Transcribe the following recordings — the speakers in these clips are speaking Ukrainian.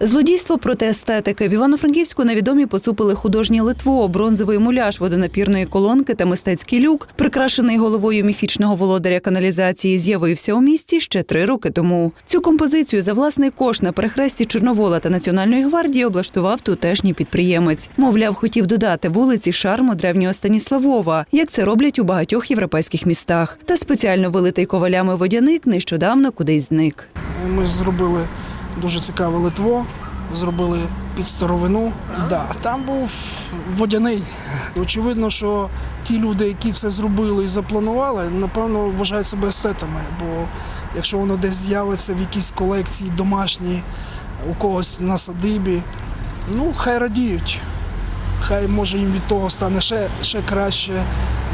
Злодійство проти естетики в Івано-Франківську невідомі поцупили художнє литво, бронзовий муляж водонапірної колонки та мистецький люк, прикрашений головою міфічного володаря каналізації, з'явився у місті ще три роки тому. Цю композицію за власний кошт на перехресті Чорновола та Національної гвардії облаштував тутешній підприємець. Мовляв, хотів додати вулиці шарму древнього Станіславова, як це роблять у багатьох європейських містах. Та спеціально вилитий ковалями водяник нещодавно кудись зник. Ми зробили дуже цікаве литво, зробили під старовину. Да, там був водяний. Очевидно, що ті люди, які це зробили і запланували, напевно, вважають себе естетами. Бо якщо воно десь з'явиться в якійсь колекції домашній, у когось на садибі, ну хай радіють. Хай може їм від того стане ще, ще краще,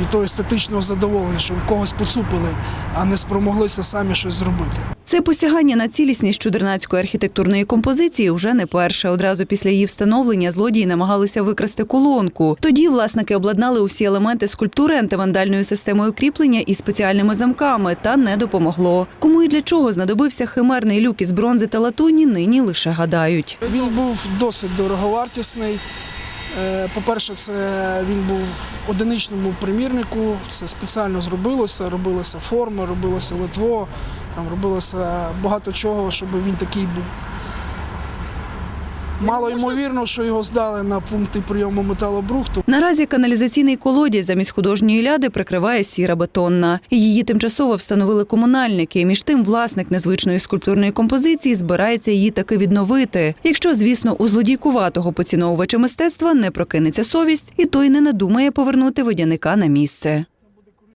від того естетичного задоволення, що в когось поцупили, а не спромоглися самі щось зробити. Це посягання на цілісність чудернацької архітектурної композиції вже не перше. Одразу після її встановлення злодії намагалися викрасти колонку. Тоді власники обладнали усі елементи скульптури антивандальною системою кріплення і спеціальними замками, та не допомогло. Кому і для чого знадобився химерний люк із бронзи та латуні, нині лише гадають. Він був досить дороговартісний. Е, По-перше, це він був в одиничному примірнику. Це спеціально зробилося. Робилася форма, робилося литво, там робилося багато чого, щоб він такий був. Мало ймовірно, що його здали на пункти прийому металобрухту. Наразі каналізаційний колодязь замість художньої ляди прикриває сіра бетонна. Її тимчасово встановили комунальники. Між тим, власник незвичної скульптурної композиції збирається її таки відновити. Якщо, звісно, у злодійкуватого поціновувача мистецтва не прокинеться совість, і той не надумає повернути водяника на місце.